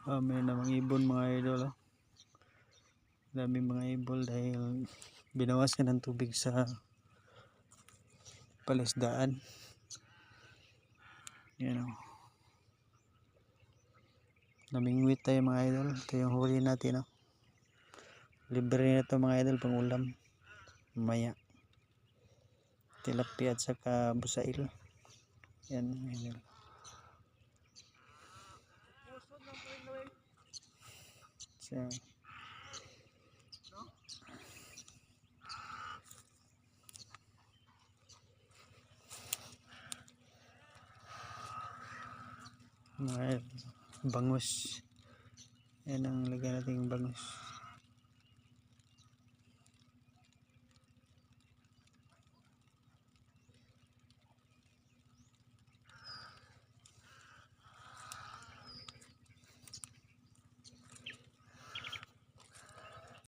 Dami namang ibon mga idol. Oh. Mga ibon dahil binawasan ng tubig sa palisdaan. Yan o. Namingwit tayo mga idol. Ito yung huli natin. Oh. Libre na ito mga idol pang ulam. Maya. Tilapia at saka busail. Yan mga idol. So, mga bangus. Yan ang lagyan natin bangus